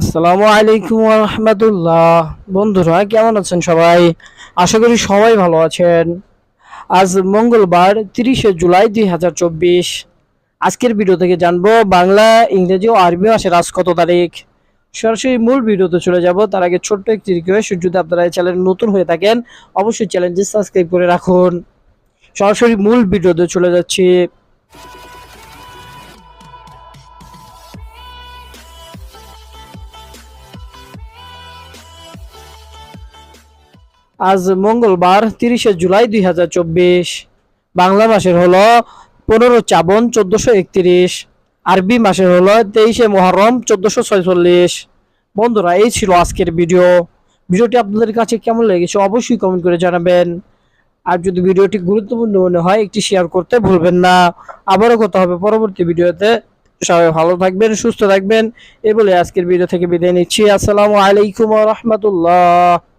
আসসালামু আলাইকুম রহমতুল্লাহ বন্ধুরা, কেমন আছেন সবাই? আশা করি সবাই ভালো আছেন। আজ মঙ্গলবার, তিরিশে জুলাই দুই হাজার চব্বিশ। আজকের ভিডিও থেকে জানব, বাংলা, ইংরেজি ও আরবি মাসের আজ কত তারিখ? সরাসরি মূল ভিডিওতে চলে যাব। তার আগে ছোট্ট একটি রিকোয়েস্ট যদি আপনারা এই চ্যানেল নতুন হয়ে থাকেন, অবশ্যই চ্যানেলটি সাবস্ক্রাইব করে রাখুন। সরাসরি মূল ভিডিওতে চলে যাচ্ছি। আজ মঙ্গলবার তিরিশে জুলাই দুই হাজার চব্বিশ। বাংলা মাসের হলো পনেরো চাবন চোদ্দশো একত্রিশ। আরবি মাসের হলো তেইশে মহরম চোদ্দশো ছয়চল্লিশ। বন্ধুরা, এই ছিল আজকের ভিডিও। ভিডিওটি আপনাদের কাছে কেমন লেগেছে অবশ্যই কমেন্ট করে জানাবেন। আর যদি ভিডিওটি গুরুত্বপূর্ণ মনে হয়, একটি শেয়ার করতে ভুলবেন না। আবারও কথা হবে পরবর্তী ভিডিওতে। সবাই ভালো থাকবেন, সুস্থ থাকবেন। এ বলে আজকের ভিডিও থেকে বিদায় নিচ্ছি। আসসালামু আলাইকুম রহমতুল্লাহ।